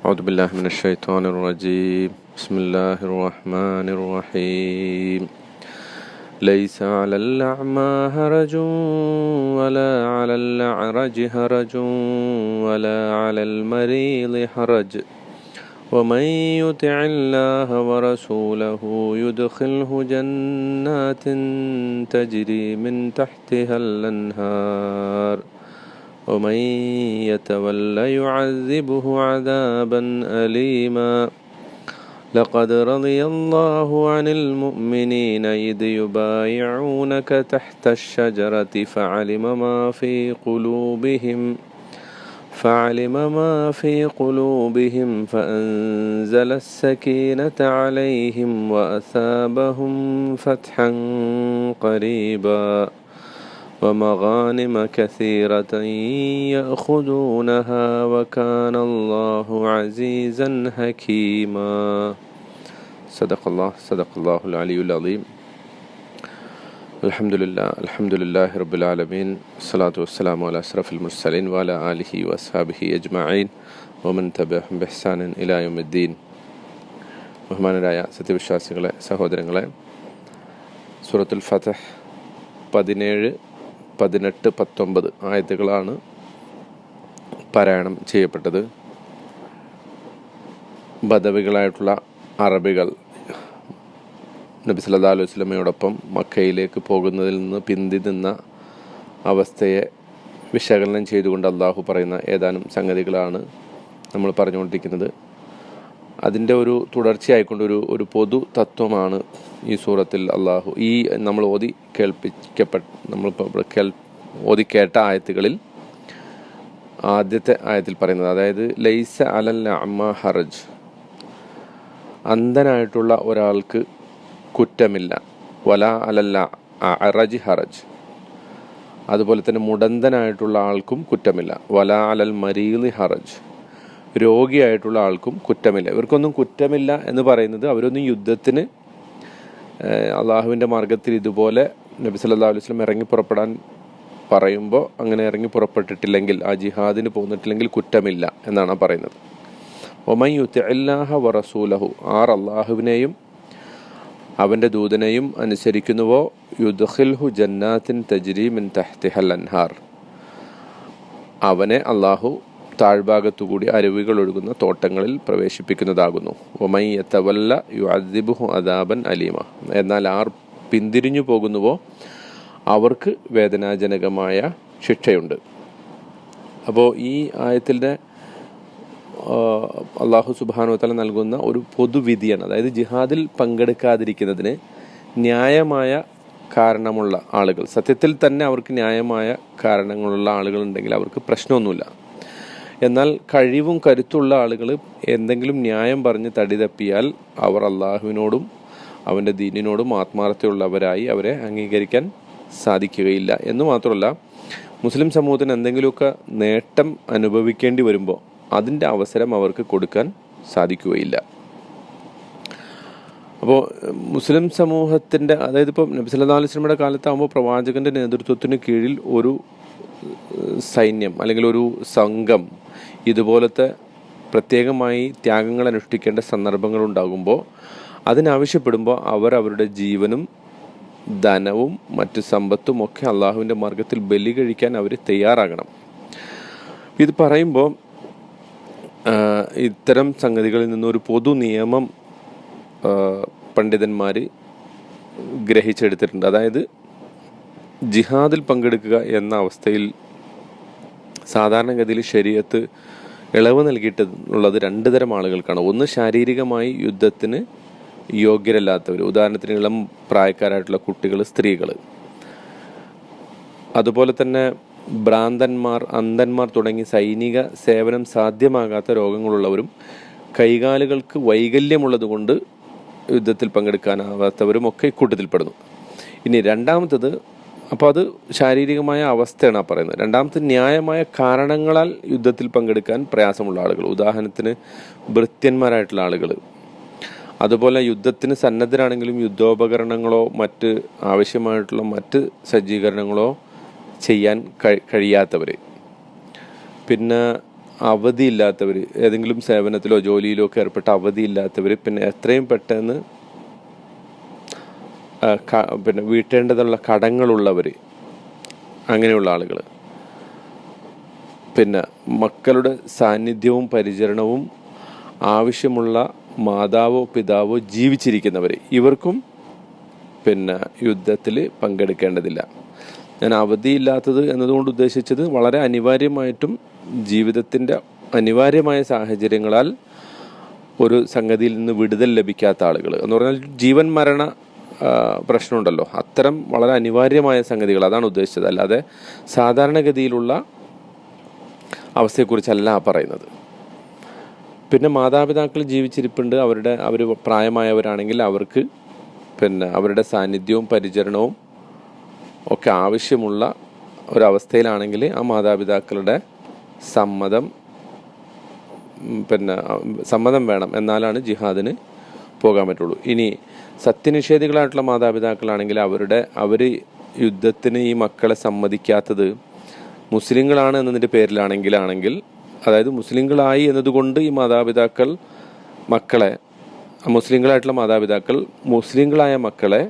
أعوذ بالله من الشيطان الرجيم. بسم الله الرحمن الرحيم. ليس على الأعمى هرج ولا على الأعرج هرج ولا على المريض حرج. ومن يطع الله ورسوله يدخله جنات تجري من تحتها الأنهار. ومن يتول يعذبه عذابا أليما. لقد رضي الله عن المؤمنين إذ يبايعونك تحت الشجرة فعلم ما في قلوبهم فعلم ما في قلوبهم فأنزل السكينة عليهم وأثابهم فتحا قريبا. ومغانم كثيرة يأخذونها وكان الله عزيزا حكيما صدق الله صدق الله العلي العظيم الحمد لله الحمد لله رب العالمين الصلاة والسلام على أشرف المرسلين وعلى آله وأصحابه أجمعين ومن تبعهم بإحسان إلى يوم الدين ബഹുമാനരായ സത്യവിശ്വാസികളെ സഹോദരങ്ങളെ സൂറത്തുൽ ഫതഹ് പതിനേഴ് പതിനെട്ട് പത്തൊമ്പത് ആയത്തുകളാണ് പാരായണം ചെയ്യപ്പെട്ടത്. ബദവികളായിട്ടുള്ള അറബികൾ നബി സല്ലാ അലൈഹി സ്വലമയോടൊപ്പം മക്കയിലേക്ക് പോകുന്നതിൽ നിന്ന് പിന്തി നിന്ന അവസ്ഥയെ വിശകലനം ചെയ്തുകൊണ്ട് അള്ളാഹു പറയുന്ന ഏതാനും സംഗതികളാണ് നമ്മൾ പറഞ്ഞുകൊണ്ടിരിക്കുന്നത്. അതിന്റെ ഒരു തുടർച്ചയായിക്കൊണ്ട് ഒരു ഒരു പൊതു തത്വമാണ് ഈ സൂറത്തിൽ അള്ളാഹു ഈ നമ്മൾ ഓതി കേൾപ്പിക്കപ്പെട്ട നമ്മൾ കേൾ ഓതി കേട്ട ആയത്തുകളിൽ ആദ്യത്തെ ആയത്തിൽ പറയുന്നത് അതായത് ലൈസ അലല്ല അമ്മ ഹറജ്. അന്ധനായിട്ടുള്ള ഒരാൾക്ക് കുറ്റമില്ല. വല അലല്ല അറജ് ഹറജ്. അതുപോലെ തന്നെ മുടന്തനായിട്ടുള്ള ആൾക്കും കുറ്റമില്ല. വല അലൽ മരീലി ഹറജ്. രോഗിയായിട്ടുള്ള ആൾക്കും കുറ്റമില്ല. ഇവർക്കൊന്നും കുറ്റമില്ല എന്ന് പറയുന്നത് അവരൊന്നും യുദ്ധത്തിന് അള്ളാഹുവിന്റെ മാർഗത്തിൽ ഇതുപോലെ നബി സല്ലാ അലൈഹി സ്വലം ഇറങ്ങി പുറപ്പെടാൻ പറയുമ്പോൾ അങ്ങനെ ഇറങ്ങി പുറപ്പെട്ടിട്ടില്ലെങ്കിൽ ആ ജിഹാദിന് പോന്നിട്ടില്ലെങ്കിൽ കുറ്റമില്ല എന്നാണ് പറയുന്നത്. ഒമയുത്ത് അല്ലാഹ വറസൂലഹു ആർ അള്ളാഹുവിനെയും അവന്റെ ദൂതനെയും അനുസരിക്കുന്നുവോ? യുദ്ഹിൽഹു ജന്നാത്തിൻ തജ്രീമിൻ തഹ്തിഹൽ അൻഹാർ അവനെ അള്ളാഹു താഴ്ഭാഗത്തുകൂടി അരുവികൾ ഒഴുകുന്ന തോട്ടങ്ങളിൽ പ്രവേശിപ്പിക്കുന്നതാകുന്നു. ഒമൈ യത്തവല്ല യു അദിബുഹു അദാബൻ അലീമ. എന്നാൽ ആർ പിന്തിരിഞ്ഞു പോകുന്നുവോ അവർക്ക് വേദനാജനകമായ ശിക്ഷയുണ്ട്. അപ്പോൾ ഈ ആയത്തിന്റെ അള്ളാഹു സുബാനു തല നൽകുന്ന ഒരു പൊതുവിധിയാണ് അതായത് ജിഹാദിൽ പങ്കെടുക്കാതിരിക്കുന്നതിന് ന്യായമായ കാരണമുള്ള ആളുകൾ. സത്യത്തിൽ തന്നെ അവർക്ക് ന്യായമായ കാരണങ്ങളുള്ള ആളുകളുണ്ടെങ്കിൽ അവർക്ക് പ്രശ്നമൊന്നുമില്ല. എന്നാൽ കഴിവും കരുത്തുള്ള ആളുകൾ എന്തെങ്കിലും ന്യായം പറഞ്ഞ് തടി തപ്പിയാൽ അവർ അള്ളാഹുവിനോടും അവന്റെ ദീനിനോടും ആത്മാർത്ഥതയുള്ളവരായി അവരെ അംഗീകരിക്കാൻ സാധിക്കുകയില്ല. എന്ന് മാത്രമല്ല മുസ്ലിം സമൂഹത്തിന് എന്തെങ്കിലുമൊക്കെ നേട്ടം അനുഭവിക്കേണ്ടി വരുമ്പോൾ അതിന്റെ അവസരം അവർക്ക് കൊടുക്കാൻ സാധിക്കുകയില്ല. അപ്പോൾ മുസ്ലിം സമൂഹത്തിന്റെ അതായത് ഇപ്പോൾ നബി സല്ലാ അലൈഹി സ്വലമിയുടെ കാലത്താകുമ്പോൾ പ്രവാചകന്റെ നേതൃത്വത്തിന് കീഴിൽ ഒരു സൈന്യം അല്ലെങ്കിൽ ഒരു സംഘം ഇതുപോലത്തെ പ്രത്യേകമായി ത്യാഗങ്ങൾ അനുഷ്ഠിക്കേണ്ട സന്ദർഭങ്ങൾ ഉണ്ടാകുമ്പോൾ അതിനാവശ്യപ്പെടുമ്പോൾ അവർ അവരുടെ ജീവനും ധനവും മറ്റു സമ്പത്തും ഒക്കെ അള്ളാഹുവിന്റെ മാർഗത്തിൽ ബലി കഴിക്കാൻ അവർ തയ്യാറാകണം. ഇത് പറയുമ്പോൾ ഇത്തരം സംഗതികളിൽ നിന്നൊരു പൊതു നിയമം പണ്ഡിതന്മാർ ഗ്രഹിച്ചെടുത്തിട്ടുണ്ട്. അതായത് ജിഹാദിൽ പങ്കെടുക്കുക എന്ന അവസ്ഥയിൽ സാധാരണഗതിയിൽ ശരീരത്ത് ഇളവ് നൽകിയിട്ടുള്ളത് രണ്ട് തരം ആളുകൾക്കാണ്. ഒന്ന് ശാരീരികമായി യുദ്ധത്തിന് യോഗ്യരല്ലാത്തവർ ഉദാഹരണത്തിന് ഇളം പ്രായക്കാരായിട്ടുള്ള കുട്ടികൾ സ്ത്രീകൾ അതുപോലെ തന്നെ ഭ്രാന്തന്മാർ അന്ധന്മാർ തുടങ്ങി സൈനിക സേവനം സാധ്യമാകാത്ത രോഗങ്ങളുള്ളവരും കൈകാലുകൾക്ക് വൈകല്യമുള്ളത് കൊണ്ട് യുദ്ധത്തിൽ പങ്കെടുക്കാനാവാത്തവരും ഒക്കെ ഇക്കൂട്ടത്തിൽപ്പെടുന്നു. ഇനി രണ്ടാമത്തത് അപ്പോൾ അത് ശാരീരികമായ അവസ്ഥയാണ് ആ പറയുന്നത്. രണ്ടാമത്തെ ന്യായമായ കാരണങ്ങളാൽ യുദ്ധത്തിൽ പങ്കെടുക്കാൻ പ്രയാസമുള്ള ആളുകൾ ഉദാഹരണത്തിന് ഭൃത്യന്മാരായിട്ടുള്ള ആളുകൾ അതുപോലെ യുദ്ധത്തിന് സന്നദ്ധരാണെങ്കിലും യുദ്ധോപകരണങ്ങളോ മറ്റ് ആവശ്യമായിട്ടുള്ള മറ്റ് സജ്ജീകരണങ്ങളോ ചെയ്യാൻ കഴിയാത്തവർ പിന്നെ അവധിയില്ലാത്തവർ ഏതെങ്കിലും സേവനത്തിലോ ജോലിയിലോ ഒക്കെ ഏർപ്പെട്ട അവധിയില്ലാത്തവർ പിന്നെ എത്രയും പെട്ടെന്ന് പിന്നെ വീട്ടേണ്ടതുള്ള കടങ്ങളുള്ളവർ അങ്ങനെയുള്ള ആളുകൾ പിന്നെ മക്കളുടെ സാന്നിധ്യവും പരിചരണവും ആവശ്യമുള്ള മാതാവോ പിതാവോ ജീവിച്ചിരിക്കുന്നവർ ഇവർക്കും പിന്നെ യുദ്ധത്തിൽ പങ്കെടുക്കേണ്ടതില്ല. ഞാൻ അവധിയില്ലാത്തത് എന്നതുകൊണ്ട് ഉദ്ദേശിച്ചത് വളരെ അനിവാര്യമായിട്ടും ജീവിതത്തിന്റെ അനിവാര്യമായ സാഹചര്യങ്ങളാൽ ഒരു സംഗതിയിൽ നിന്ന് വിടുതൽ ലഭിക്കാത്ത ആളുകൾ. എന്ന് പറഞ്ഞാൽ ജീവൻ മരണ പ്രശ്നമുണ്ടല്ലോ. അത്തരം വളരെ അനിവാര്യമായ സംഗതികൾ അതാണ് ഉദ്ദേശിച്ചത്. അല്ലാതെ സാധാരണഗതിയിലുള്ള അവസ്ഥയെക്കുറിച്ചല്ല പറയുന്നത്. പിന്നെ മാതാപിതാക്കൾ ജീവിച്ചിരിപ്പുണ്ട്. അവരുടെ അവർ പ്രായമായവരാണെങ്കിൽ അവർക്ക് പിന്നെ അവരുടെ സാന്നിധ്യവും പരിചരണവും ഒക്കെ ആവശ്യമുള്ള ഒരവസ്ഥയിലാണെങ്കിൽ ആ മാതാപിതാക്കളുടെ സമ്മതം പിന്നെ സമ്മതം വേണം. എന്നാലാണ് ജിഹാദിന് പോകാൻ പറ്റുള്ളൂ. ഇനി സത്യനിഷേധികളായിട്ടുള്ള മാതാപിതാക്കളാണെങ്കിൽ അവരുടെ അവർ യുദ്ധത്തിന് ഈ മക്കളെ സമ്മതിക്കാത്തത് മുസ്ലിങ്ങളാണ് എന്നതിന്റെ പേരിലാണെങ്കിലാണെങ്കിൽ അതായത് മുസ്ലിങ്ങളായി എന്നതുകൊണ്ട് ഈ മാതാപിതാക്കൾ മക്കളെ മുസ്ലിങ്ങളായിട്ടുള്ള മാതാപിതാക്കൾ മുസ്ലിങ്ങളായ മക്കളെ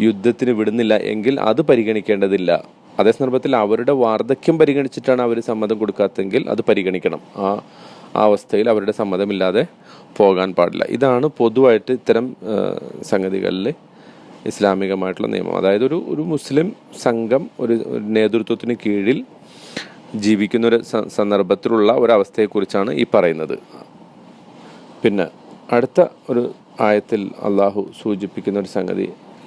യുദ്ധത്തിന് വിടുന്നില്ല എങ്കിൽ അത് പരിഗണിക്കേണ്ടതില്ല. അതേ സന്ദർഭത്തിൽ അവരുടെ വാർദ്ധക്യം പരിഗണിച്ചിട്ടാണ് അവർ സമ്മതം കൊടുക്കാത്തതെങ്കിൽ അത് പരിഗണിക്കണം. ആ ആ അവസ്ഥയിൽ അവരുടെ സമ്മതമില്ലാതെ പോകാൻ പാടില്ല. ഇതാണ് പൊതുവായിട്ട് ഇത്തരം സംഗതികളിൽ ഇസ്ലാമികമായിട്ടുള്ള നിയമം. അതായത് ഒരു ഒരു മുസ്ലിം സംഘം ഒരു നേതൃത്വത്തിന് കീഴിൽ ജീവിക്കുന്ന ഒരു സന്ദർഭത്തിലുള്ള ഒരവസ്ഥയെക്കുറിച്ചാണ് ഈ പറയുന്നത്. പിന്നെ അടുത്ത ഒരു ആയത്തിൽ അള്ളാഹു സൂചിപ്പിക്കുന്ന ഒരു സംഗതി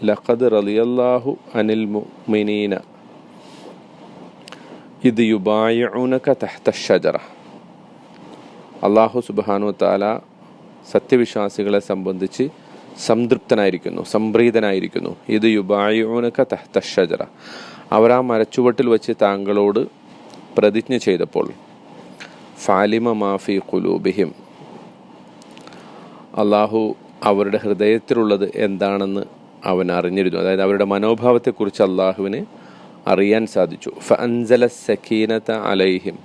ലഖദ് റളിയല്ലാഹു അനിൽ മുഅ്മിനീന ഇത് യുബായുനക തഹ്ത അള്ളാഹു സുബാനു താല സത്യവിശ്വാസികളെ സംബന്ധിച്ച് സംതൃപ്തനായിരിക്കുന്നു സംപ്രീതനായിരിക്കുന്നു. ഇത് യുബായുനക തഹ്ത ആ മരച്ചുവട്ടിൽ വെച്ച് താങ്കളോട് പ്രതിജ്ഞ ചെയ്തപ്പോൾ ഫാലിമ മാഫി കുലൂബിഹിം അള്ളാഹു അവരുടെ ഹൃദയത്തിലുള്ളത് എന്താണെന്ന് അവൻ അറിഞ്ഞിരുന്നു. അതായത് അവരുടെ മനോഭാവത്തെക്കുറിച്ച് അള്ളാഹുവിന് അറിയാൻ സാധിച്ചു. ഫൻസല സക്കീനത അലൈഹിം.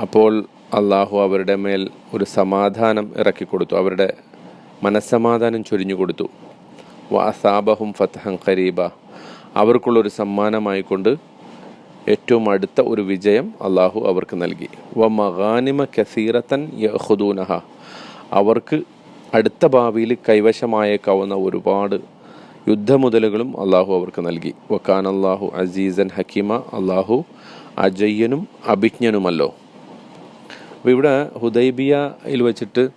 അപ്പോൾ അള്ളാഹു അവരുടെ മേൽ ഒരു സമാധാനം ഇറക്കിക്കൊടുത്തു. അവരുടെ മനസ്സമാധാനം ചൊരിഞ്ഞു കൊടുത്തു വ അസാബഹും ഫത്തഹം ഖരീബ. അവർക്കുള്ളൊരു സമ്മാനമായിക്കൊണ്ട് ഏറ്റവും അടുത്ത ഒരു വിജയം അള്ളാഹു അവർക്ക് നൽകി. വ മഹാനിമ കസീറത്തൻ യഹുദൂനഹ അവർക്ക് അടുത്ത ഭാവിയിൽ കൈവശമായേക്കാവുന്ന ഒരുപാട് യുദ്ധമുതലുകളും അള്ളാഹു അവർക്ക് നൽകി. വക്കാൻ അള്ളാഹു അസീസൻ ഹക്കീമ. അള്ളാഹു അജയ്യനും അഭിജ്ഞനുമല്ലോ. അപ്പോൾ ഇവിടെ ഹുദൈബിയയിൽ വെച്ചിട്ട്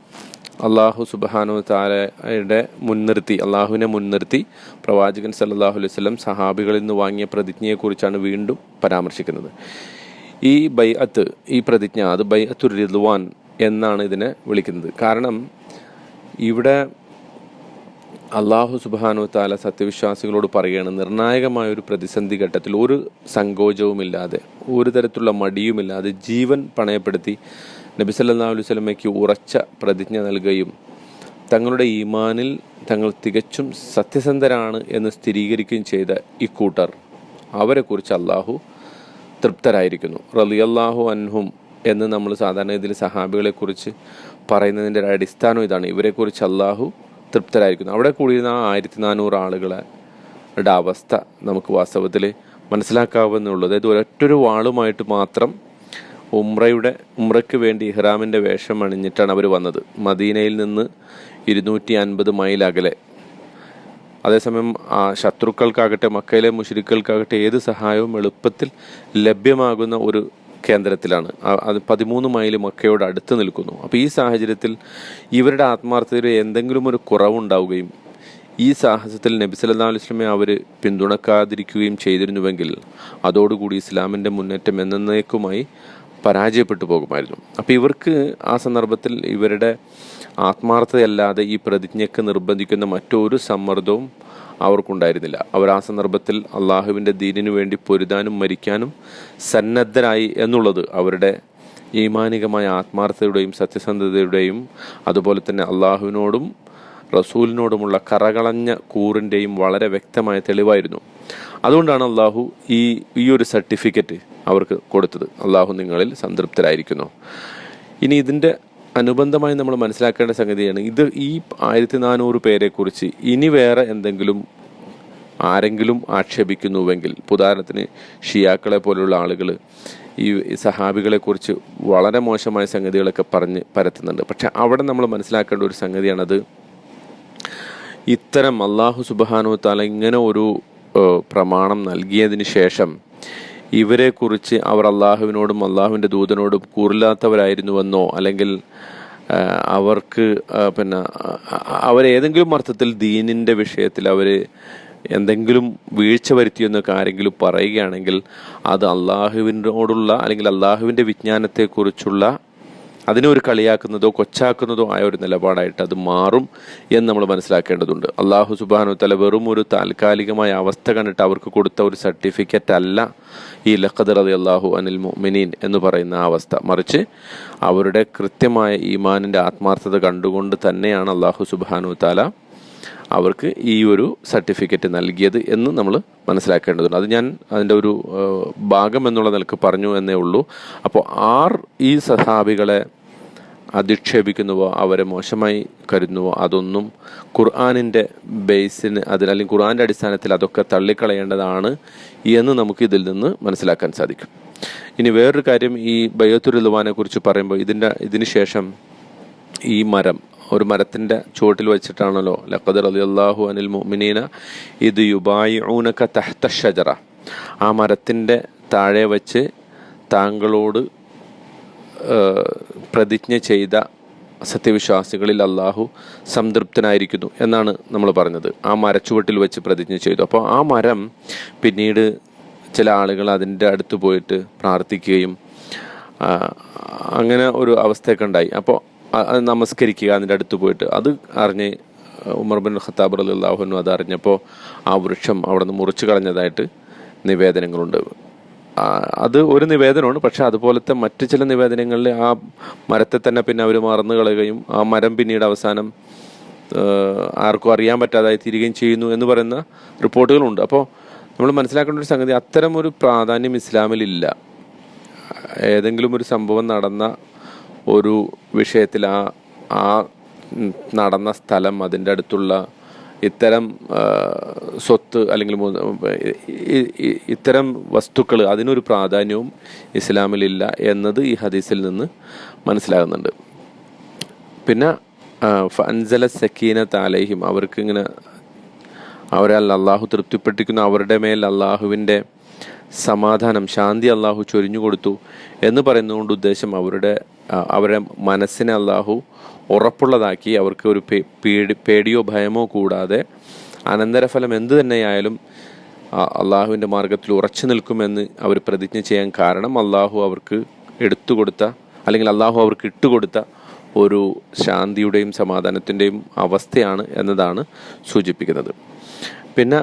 അള്ളാഹു സുബാനു താരയുടെ മുൻനിർത്തി അള്ളാഹുവിനെ മുൻനിർത്തി പ്രവാചകൻ സല്ലാഹു അലൈഹി വസല്ലം സഹാബികളിൽ നിന്ന് വാങ്ങിയ പ്രതിജ്ഞയെക്കുറിച്ചാണ് വീണ്ടും പരാമർശിക്കുന്നത്. ഈ ബൈഅത്ത് ഈ പ്രതിജ്ഞ അത് ബൈഅത്തുർ റിദ്വാൻ എന്നാണ് ഇതിനെ വിളിക്കുന്നത്. കാരണം ഇവിടെ അള്ളാഹു സുബാനു താല സത്യവിശ്വാസികളോട് പറയുകയാണ് നിർണായകമായ ഒരു പ്രതിസന്ധി ഘട്ടത്തിൽ ഒരു സങ്കോചവുമില്ലാതെ ഒരു തരത്തിലുള്ള മടിയുമില്ലാതെ ജീവൻ പണയപ്പെടുത്തി നബി സല്ലാ അലൈഹി വസല്ലമയ്ക്ക് ഉറച്ച പ്രതിജ്ഞ നൽകുകയും തങ്ങളുടെ ഈമാനിൽ തങ്ങൾ തികച്ചും സത്യസന്ധരാണ് എന്ന് സ്ഥിരീകരിക്കുകയും ചെയ്ത ഇക്കൂട്ടർ അവരെക്കുറിച്ച് അള്ളാഹു തൃപ്തരായിരിക്കുന്നു. റളിയല്ലാഹു അൻഹും എന്ന് നമ്മൾ സാധാരണ ഇതിൽ സഹാബികളെക്കുറിച്ച് പറയുന്നതിന്റെ അടിസ്ഥാനം ഇതാണ്. ഇവരെക്കുറിച്ച് അള്ളാഹു തൃപ്തരായിരിക്കുന്നു. അവിടെ കൂടിയിരുന്ന ആ ആയിരത്തി നാനൂറ് ആളുകളുടെ അവസ്ഥ നമുക്ക് വാസ്തവത്തിൽ മനസ്സിലാക്കാവുന്നുള്ളൂ അതായത് ഒരൊറ്റൊരു വാളുമായിട്ട് മാത്രം ഉംറയുടെ ഉംറയ്ക്ക് വേണ്ടി ഇഹ്റാമിന്റെ വേഷം അണിഞ്ഞിട്ടാണ് അവർ വന്നത്. മദീനയിൽ നിന്ന് ഇരുന്നൂറ്റി അൻപത് മൈൽ അകലെ. അതേസമയം ആ ശത്രുക്കൾക്കാകട്ടെ മക്കയിലെ മുഷിരിക്കൾക്കാകട്ടെ ഏത് സഹായവും എളുപ്പത്തിൽ ലഭ്യമാകുന്ന ഒരു കേന്ദ്രത്തിലാണ്. അത് പതിമൂന്ന് മൈൽ മക്കയോട് അടുത്ത് നിൽക്കുന്നു. അപ്പോൾ ഈ സാഹചര്യത്തിൽ ഇവരുടെ ആത്മാർത്ഥതയിൽ എന്തെങ്കിലും ഒരു കുറവുണ്ടാവുകയും ഈ സാഹസത്തിൽ നബി സല്ലല്ലാഹു അലൈഹി വസല്ലമയെ അവർ പിന്തുണക്കാതിരിക്കുകയും ചെയ്തിരുന്നുവെങ്കിൽ അതോടുകൂടി ഇസ്ലാമിന്റെ മുന്നേറ്റം എന്നേക്കുമായി പരാജയപ്പെട്ടു പോകുമായിരുന്നു. അപ്പോൾ ഇവർക്ക് ആ സന്ദർഭത്തിൽ ഇവരുടെ ആത്മാർത്ഥതയല്ലാതെ ഈ പ്രതിജ്ഞയ്ക്ക് നിർബന്ധിക്കുന്ന മറ്റൊരു സമ്മർദ്ദവും അവർക്കുണ്ടായിരുന്നില്ല. അവർ ആ സന്ദർഭത്തിൽ അള്ളാഹുവിന്റെ ദീനിനു വേണ്ടി പൊരുതാനും മരിക്കാനും സന്നദ്ധരായി എന്നുള്ളത് അവരുടെ ഈമാനികമായ ആത്മാർത്ഥതയുടെയും സത്യസന്ധതയുടെയും അതുപോലെ തന്നെ അള്ളാഹുവിനോടും റസൂലിനോടുമുള്ള കറകളഞ്ഞ കൂറിന്റെയും വളരെ വ്യക്തമായ തെളിവായിരുന്നു. അതുകൊണ്ടാണ് അള്ളാഹു ഈ ഈ ഒരു സർട്ടിഫിക്കറ്റ് അവർക്ക് കൊടുത്തത്. അള്ളാഹു നിങ്ങളിൽ സംതൃപ്തരായിരിക്കുന്നു. ഇനി ഇതിന്റെ അനുബന്ധമായി നമ്മൾ മനസ്സിലാക്കേണ്ട സംഗതിയാണ് ഇത് ഈ ആയിരത്തി നാനൂറ് പേരെക്കുറിച്ച് ഇനി വേറെ എന്തെങ്കിലും ആരെങ്കിലും ആക്ഷേപിക്കുന്നുവെങ്കിൽ ഉദാഹരണത്തിന് ഷിയാക്കളെ പോലുള്ള ആളുകൾ ഈ സഹാബികളെ കുറിച്ച് വളരെ മോശമായ സംഗതികളൊക്കെ പറഞ്ഞ് പരത്തുന്നുണ്ട്. പക്ഷെ അവിടെ നമ്മൾ മനസ്സിലാക്കേണ്ട ഒരു സംഗതിയാണത് ഇത്തരം അള്ളാഹു സുബാനു താല ഇങ്ങനെ ഒരു പ്രമാണം നൽകിയതിന് ശേഷം ഇവരെക്കുറിച്ച് അവർ അള്ളാഹുവിനോടും അള്ളാഹുവിന്റെ ദൂതനോടും കൂറില്ലാത്തവരായിരുന്നുവെന്നോ അല്ലെങ്കിൽ അവർക്ക് പിന്നെ അവരേതെങ്കിലും അർത്ഥത്തിൽ ദീനിന്റെ വിഷയത്തിൽ അവർ എന്തെങ്കിലും വീഴ്ച വരുത്തിയെന്നൊക്കെ ആരെങ്കിലും പറയുകയാണെങ്കിൽ അത് അള്ളാഹുവിനോടുള്ള അല്ലെങ്കിൽ അള്ളാഹുവിന്റെ വിജ്ഞാനത്തെക്കുറിച്ചുള്ള അതിനെ ഒരു കളിയാക്കുന്നതോ കൊച്ചാക്കുന്നതോ ആയ ഒരു നിലപാടായിട്ട് അത് മാറും എന്ന് നമ്മൾ മനസ്സിലാക്കേണ്ടതുണ്ട്. അള്ളാഹു സുബാനു തല വെറും ഒരു താൽക്കാലികമായ അവസ്ഥ കണ്ടിട്ട് അവർക്ക് കൊടുത്ത ഒരു സർട്ടിഫിക്കറ്റ് അല്ല ഈ ലഖദർ അലി അള്ളാഹു അനിൽ മുഅ്മിനീൻ എന്ന് പറയുന്ന ആ അവസ്ഥ. മറിച്ച് അവരുടെ കൃത്യമായ ഈമാനിന്റെ ആത്മാർത്ഥത കണ്ടുകൊണ്ട് തന്നെയാണ് അള്ളാഹു സുബാനു താല അവർക്ക് ഈ ഒരു സർട്ടിഫിക്കറ്റ് നൽകിയത് എന്ന് നമ്മൾ മനസ്സിലാക്കേണ്ടതുണ്ട്. അത് ഞാൻ അതിന്റെ ഒരു ഭാഗം എന്നുള്ള നിലയ്ക്ക് പറഞ്ഞു എന്നേ ഉള്ളൂ. അപ്പോൾ ആർ ഈ സഹാബികളെ അധിക്ഷേപിക്കുന്നുവോ അവരെ മോശമായി കരുതുന്നുവോ അതൊന്നും ഖുർആാനിന്റെ ബേസിന് അതിൽ അല്ലെങ്കിൽ ഖുർആാന്റെ അടിസ്ഥാനത്തിൽ അതൊക്കെ തള്ളിക്കളയേണ്ടതാണ് എന്ന് നമുക്ക് ഇതിൽ നിന്ന് മനസ്സിലാക്കാൻ സാധിക്കും. ഇനി വേറൊരു കാര്യം ഈ ബയ്യത്തുരുലുവാനെ കുറിച്ച് പറയുമ്പോൾ ഇതിന്റെ ഇതിന് ശേഷം ഈ മരം ഒരു മരത്തിന്റെ ചുവട്ടിൽ വെച്ചിട്ടാണല്ലോ. ലഖദർ അലി അള്ളാഹു അനിൽ മുഅ്മിനീന ഇത് യുബായിഊനക തഹ്ത ഷജറ. ആ മരത്തിന്റെ താഴെ വച്ച് താങ്കളോട് പ്രതിജ്ഞ ചെയ്ത സത്യവിശ്വാസികളിൽ അള്ളാഹു സംതൃപ്തനായിരിക്കുന്നു എന്നാണ് നമ്മൾ പറഞ്ഞത്. ആ മരച്ചുവട്ടിൽ വെച്ച് പ്രതിജ്ഞ ചെയ്തു. അപ്പോൾ ആ മരം പിന്നീട് ചില ആളുകൾ അതിന്റെ അടുത്ത് പോയിട്ട് പ്രാർത്ഥിക്കുകയും അങ്ങനെ ഒരു അവസ്ഥയൊക്കെ ഉണ്ടായി. അപ്പോൾ നമസ്കരിക്കുക അതിന്റെ അടുത്ത് പോയിട്ട്. അത് അറിഞ്ഞ് ഉമർ ബിൻ ഖത്താബ് അലി അള്ളാഹുനു അതറിഞ്ഞപ്പോൾ ആ വൃക്ഷം അവിടെ നിന്ന് മുറിച്ചു കളഞ്ഞതായിട്ട് നിവേദനങ്ങളുണ്ട്. അത് ഒരു നിവേദനമാണ്. പക്ഷെ അതുപോലത്തെ മറ്റു ചില നിവേദനങ്ങളിൽ ആ മരത്തെ തന്നെ പിന്നെ അവർ മറന്നു കളയുകയും ആ മരം പിന്നീട് അവസാനം ആർക്കും അറിയാൻ പറ്റാതായി തീരുകയും ചെയ്യുന്നു എന്ന് പറയുന്ന റിപ്പോർട്ടുകളുണ്ട്. അപ്പോൾ നമ്മൾ മനസ്സിലാക്കേണ്ട ഒരു സംഗതി അത്തരം ഒരു പ്രാധാന്യം ഇസ്ലാമിലില്ല. ഏതെങ്കിലും ഒരു സംഭവം നടന്ന ഒരു വിഷയത്തിൽ ആ ആ നടന്ന സ്ഥലം അതിന്റെ അടുത്തുള്ള ഇത്തരം സ്വത്ത് അല്ലെങ്കിൽ ഇത്തരം വസ്തുക്കൾ അതിനൊരു പ്രാധാന്യവും ഇസ്ലാമിലില്ല എന്നത് ഈ ഹദീസിൽ നിന്ന് മനസ്സിലാകുന്നുണ്ട്. പിന്നെ ഫൻസല സക്കീന താലേഹിം അവർക്ക് ഇങ്ങനെ അവരെ അള്ളാഹു തൃപ്തിപ്പെട്ടിരിക്കുന്ന അവരുടെ മേൽ അള്ളാഹുവിന്റെ സമാധാനം ശാന്തി അള്ളാഹു ചൊരിഞ്ഞു കൊടുത്തു എന്ന് പറയുന്നതുകൊണ്ട് ഉദ്ദേശം അവരുടെ ആ, അവരെ മനസ്സിനെ അള്ളാഹു ഉറപ്പുള്ളതാക്കി അവർക്ക് ഒരു പേടി പേടിയോ ഭയമോ കൂടാതെ അനന്തരഫലം എന്തു തന്നെയായാലും അള്ളാഹുവിന്റെ മാർഗത്തിൽ ഉറച്ചു നിൽക്കുമെന്ന് അവർ പ്രതിജ്ഞ ചെയ്യാൻ കാരണം അള്ളാഹു അവർക്ക് എടുത്തു കൊടുത്ത അല്ലെങ്കിൽ അള്ളാഹു അവർക്ക് ഇട്ടുകൊടുത്ത ഒരു ശാന്തിയുടെയും സമാധാനത്തിന്റെയും അവസ്ഥയാണ് എന്നതാണ് സൂചിപ്പിക്കുന്നത്. പിന്നെ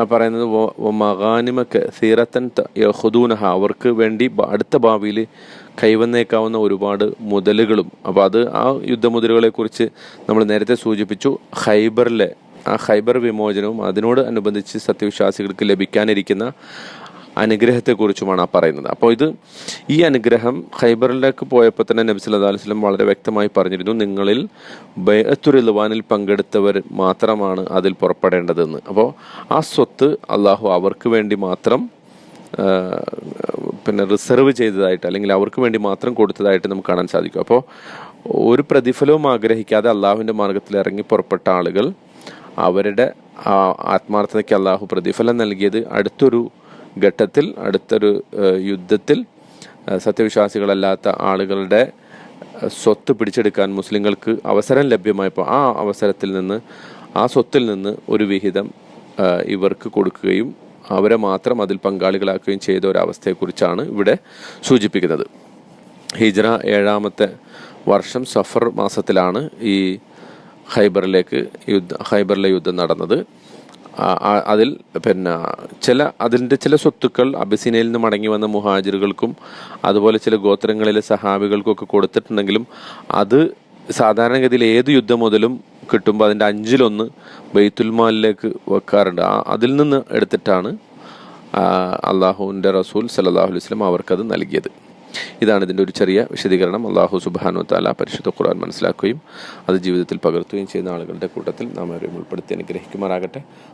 പറയുന്നത് മകാനിമ സീറത്തൻ യഹുദൂനഹ അവർക്ക് വേണ്ടി അടുത്ത ഭാവിയിൽ കൈവന്നേക്കാവുന്ന ഒരുപാട് മുതലുകളും. അപ്പോൾ അത് ആ യുദ്ധമുതലുകളെ കുറിച്ച് നമ്മൾ നേരത്തെ സൂചിപ്പിച്ചു. ഹൈബറിലെ ആ ഹൈബർ വിമോചനവും അതിനോട് അനുബന്ധിച്ച് സത്യവിശ്വാസികൾക്ക് ലഭിക്കാനിരിക്കുന്ന അനുഗ്രഹത്തെക്കുറിച്ചുമാണ് പറയുന്നത്. അപ്പോൾ ഇത് ഈ അനുഗ്രഹം ഖൈബറിലേക്ക് പോയപ്പോൾ തന്നെ നബി അലൈഹി വസല്ലം വളരെ വ്യക്തമായി പറഞ്ഞിരുന്നു നിങ്ങളിൽ ബൈഅത്തുറിൽവാനിൽ പങ്കെടുത്തവർ മാത്രമാണ് അതിൽ പുറപ്പെടേണ്ടതെന്ന്. അപ്പോൾ ആ സ്വത്ത് അള്ളാഹു അവർക്ക് വേണ്ടി മാത്രം പിന്നെ റിസർവ് ചെയ്തതായിട്ട് അല്ലെങ്കിൽ അവർക്ക് വേണ്ടി മാത്രം കൊടുത്തതായിട്ട് നമുക്ക് കാണാൻ സാധിക്കും. അപ്പോൾ ഒരു പ്രതിഫലവും ആഗ്രഹിക്കാതെ അള്ളാഹുവിന്റെ മാർഗത്തിൽ ഇറങ്ങി പുറപ്പെട്ട ആളുകൾ അവരുടെ ആത്മാർത്ഥതയ്ക്ക് അള്ളാഹു പ്രതിഫലം നൽകിയത് അടുത്തൊരു ഘട്ടത്തിൽ അടുത്തൊരു യുദ്ധത്തിൽ സത്യവിശ്വാസികളല്ലാത്ത ആളുകളുടെ സ്വത്ത് പിടിച്ചെടുക്കാൻ മുസ്ലിങ്ങൾക്ക് അവസരം ലഭ്യമായപ്പോൾ ആ അവസരത്തിൽ നിന്ന് ആ സ്വത്തിൽ നിന്ന് ഒരു വിഹിതം ഇവർക്ക് കൊടുക്കുകയും അവരെ മാത്രം അതിൽ പങ്കാളികളാക്കുകയും ചെയ്ത ഒരവസ്ഥയെക്കുറിച്ചാണ് ഇവിടെ സൂചിപ്പിക്കുന്നത്. ഹിജ്ര ഏഴാമത്തെ വർഷം സഫർ മാസത്തിലാണ് ഈ ഹൈബറിലേക്ക് യുദ്ധ ഹൈബറിലെ യുദ്ധം നടന്നത്. അതിൽ പിന്നെ ചില അതിന്റെ ചില സ്വത്തുക്കൾ അബിസിനയിൽ നിന്ന് മടങ്ങി വന്ന മുഹാജിറുകൾക്കും അതുപോലെ ചില ഗോത്രങ്ങളിലെ സഹാബികൾക്കും ഒക്കെ കൊടുത്തിട്ടുണ്ടെങ്കിലും അത് സാധാരണഗതിയിൽ ഏത് യുദ്ധം മുതലും കിട്ടുമ്പോൾ അതിന്റെ അഞ്ചിലൊന്ന് ബെയ്ത്തുൽമാലിലേക്ക് വെക്കാറുണ്ട്. അതിൽ നിന്ന് എടുത്തിട്ടാണ് അള്ളാഹുവിന്റെ റസൂൽ സല്ലാഹു അലൈഹി അവർക്കത് നൽകിയത്. ഇതാണ് ഇതിന്റെ ഒരു ചെറിയ വിശദീകരണം. അള്ളാഹു സുബാനു താല പരിശുദ്ധ ഖുർആൻ മനസ്സിലാക്കുകയും അത് ജീവിതത്തിൽ പകർത്തുകയും ചെയ്യുന്ന ആളുകളുടെ കൂട്ടത്തിൽ നാം അവരെ ഉൾപ്പെടുത്തി അനുഗ്രഹിക്കുമാറാകട്ടെ.